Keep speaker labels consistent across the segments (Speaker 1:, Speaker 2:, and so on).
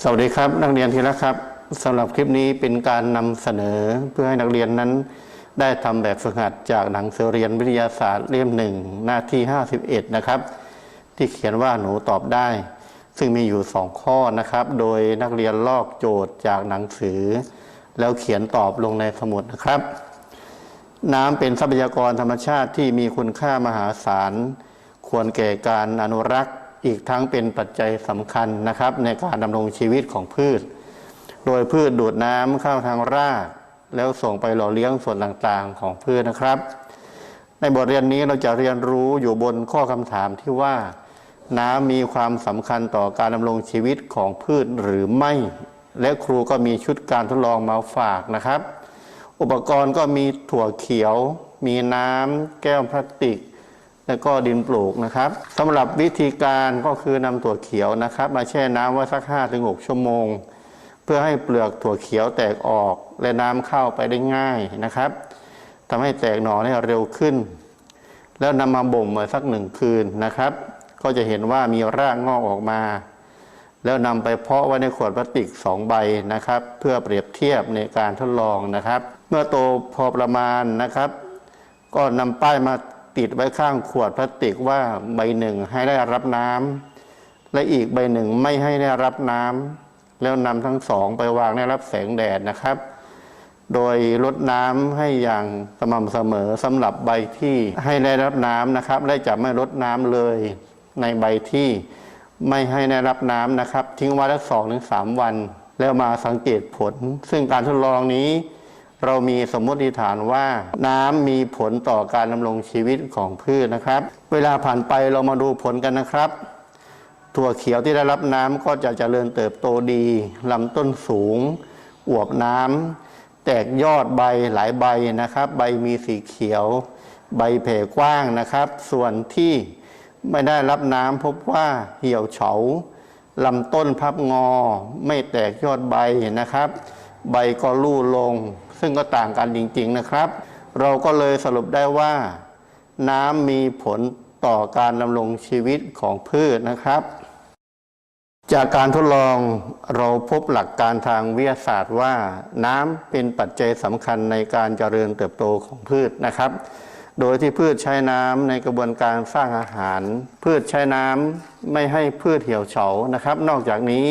Speaker 1: สวัสดีครับ นักเรียนที่รักครับสำหรับคลิปนี้เป็นการนำเสนอเพื่อให้นักเรียนนั้น ได้ทำแบบฝึกหัดจากหนังสือเรียนวิทยาศาสตร์เล่มหนึ่งหน้าที่ 51 นะครับ ที่เขียนว่าหนูตอบได้ ซึ่งมีอยู่ 2 ข้อนะครับ โดยนักเรียนลอกโจทย์จากหนังสือ แล้วเขียนตอบลงในสมุดนะครับ น้ำเป็นทรัพยากรธรรมชาติที่มีคุณค่ามหาศาลควรแก่การอนุรักษ์ อีกทั้งเป็นปัจจัยสำคัญนะครับในการดำรงชีวิตของพืช โดยพืชดูดน้ำเข้าทางราก แล้วส่งไปหล่อเลี้ยงส่วนต่างๆของพืชนะครับ ในบทเรียนนี้เราจะเรียนรู้อยู่บนข้อคำถามที่ว่า น้ำมีความสำคัญต่อการดำรงชีวิตของพืชหรือไม่ และครูก็มีชุดการทดลองมาฝากนะครับ อุปกรณ์ก็มีถั่วเขียว มีน้ำแก้วพลาสติก แล้วก็ดินปลูกนะครับสำหรับวิธีการก็คือนำถั่วเขียวนะครับ มาแช่น้ำไว้สัก 5-6 ชั่วโมง เพื่อให้เปลือกถั่วเขียวแตกออก และน้ำเข้าไปได้ง่ายนะครับทำให้แตกหน่อได้เร็วขึ้น แล้วนำมาบ่มไว้สักหนึ่งคืนนะครับ ก็จะเห็นว่ามีรากงอกออกมา แล้วนำไปเพาะไว้ในขวดพลาสติก 2 ใบนะครับ เพื่อเปรียบเทียบในการทดลองนะครับ เมื่อโตพอประมาณนะครับก็นำป้ายมา ติดไว้ข้างขวดพลาสติกว่าใบหนึ่งให้ได้รับน้ำและอีกใบหนึ่งไม่ให้ได้รับน้ำแล้วนำทั้งสองไปวางได้รับแสงแดดนะครับ โดยลดน้ำให้อย่างสม่ำเสมอสำหรับใบที่ให้ได้รับน้ำนะครับ และจะไม่ลดน้ำเลยในใบที่ไม่ให้ได้รับน้ำนะครับ ทิ้งไว้สักสองถึงสามวัน แล้วมาสังเกตผล ซึ่งการทดลองนี้ เรามีสมมติฐานว่าน้ำมีผลต่อการดำรงชีวิตของพืชนะครับ เวลาผ่านไปเรามาดูผลกันนะครับ ถั่วเขียวที่ได้รับน้ำก็จะเจริญเติบโตดีลำต้นสูง อวบน้ำแตกยอดใบหลายใบนะครับ ใบมีสีเขียว ใบแผ่กว้างนะครับ ส่วนที่ไม่ได้รับน้ำพบว่าเหี่ยวเฉาลำต้นพับงอ ไม่แตกยอดใบนะครับ ใบก็ลู่ลง ซึ่งก็ต่างกันจริง ๆนะครับ เราก็เลยสรุปได้ว่า น้ำมีผลต่อการดำรงชีวิตของพืชนะครับ จากการทดลองเราพบหลักการทางวิทยาศาสตร์ว่า น้ำเป็นปัจจัยสำคัญในการเจริญเติบโตของพืชนะครับ โดยที่พืชใช้น้ำในกระบวนการสร้างอาหาร พืชใช้น้ำไม่ให้พืชเหี่ยวเฉานะครับ นอกจากนี้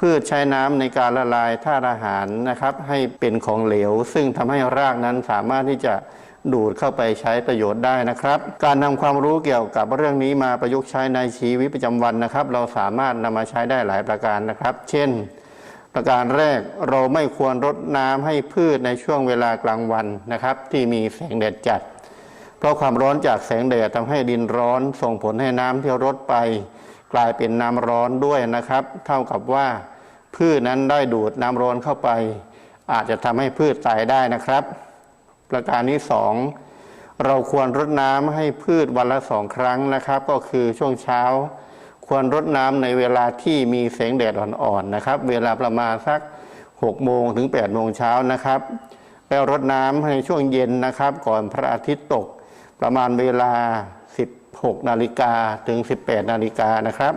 Speaker 1: พืชใช้น้ำในการละลายธาตุอาหารนะครับ ให้เป็นของเหลว ซึ่งทำให้รากนั้นสามารถที่จะดูดเข้าไปใช้ประโยชน์ได้นะครับ การนำความรู้เกี่ยวกับเรื่องนี้มาประยุกต์ใช้ในชีวิตประจำวันนะครับ เราสามารถนำมาใช้ได้หลายประการนะครับ เช่น ประการแรกเราไม่ควรรดน้ำให้พืชในช่วงเวลากลางวันนะครับ ที่มีแสงแดดจัด เพราะความร้อนจากแสงแดดทำให้ดินร้อนส่งผลให้น้ำที่รดไป กลายเป็นน้ำร้อนด้วยนะครับ เท่ากับว่า พืชนั้นได้ดูดน้ำร้อนเข้าไป อาจจะทำให้พืชตายได้นะครับ ประการที่สองเราควรรดน้ำให้พืชวันละสองครั้งนะครับ ก็คือช่วงเช้า ควรรดน้ำในเวลาที่มีแสงแดดอ่อนๆนะครับ เวลาประมาณสัก6โมงถึง8โมงเช้านะครับแล้วรดน้ำในช่วงเย็นนะครับ ก่อนพระอาทิตย์ตกประมาณเวลา 6นาฬิกาถึง 18 นาฬิกานะครับ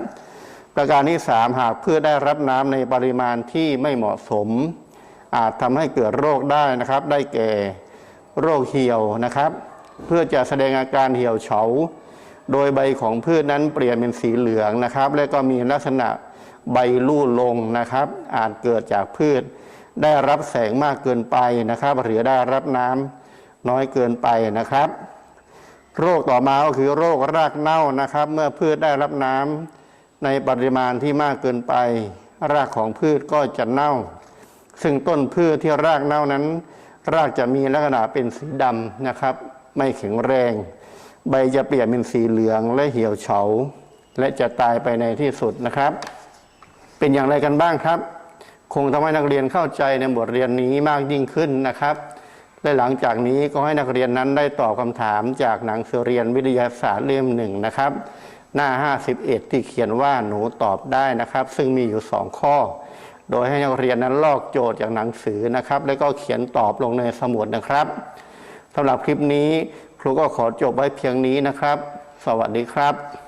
Speaker 1: ประการที่ 3 หากพืชได้รับน้ำในปริมาณที่ไม่เหมาะสม อาจทำให้เกิดโรคได้นะครับ ได้แก่โรคเหี่ยวนะครับ เพื่อจะแสดงอาการเหี่ยวเฉา โดยใบของพืชนั้นเปลี่ยนเป็นสีเหลืองนะครับ และก็มีลักษณะใบลู่ลงนะครับ อาจเกิดจากพืช ได้รับแสงมากเกินไปนะครับ หรือได้รับน้ำน้อยเกินไปนะครับ โรคต่อมาก็คือโรครากเน่านะครับ เมื่อพืชได้รับน้ำในปริมาณที่มากเกินไป รากของพืชก็จะเน่า ซึ่งต้นพืชที่รากเน่านั้น รากจะมีลักษณะเป็นสีดำนะครับ ไม่แข็งแรง ใบจะเปลี่ยนเป็นสีเหลืองและเหี่ยวเฉา และจะตายไปในที่สุดนะครับ เป็นอย่างไรกันบ้างครับ คงทำให้นักเรียนเข้าใจในบทเรียนนี้มากยิ่งขึ้นนะครับ และหลังจากนี้ก็ให้นักเรียนนั้นได้ตอบคำถามจากหนังสือเรียนวิทยาศาสตร์เล่มหนึ่งนะครับ หน้า 51 ที่เขียนว่าหนูตอบได้นะครับ ซึ่งมีอยู่ 2 ข้อ โดยให้นักเรียนนั้นลอกโจทย์จากหนังสือนะครับ แล้วก็เขียนตอบลงในสมุดนะครับสำหรับคลิปนี้ครูก็ขอจบไว้เพียงนี้นะครับ สวัสดีครับ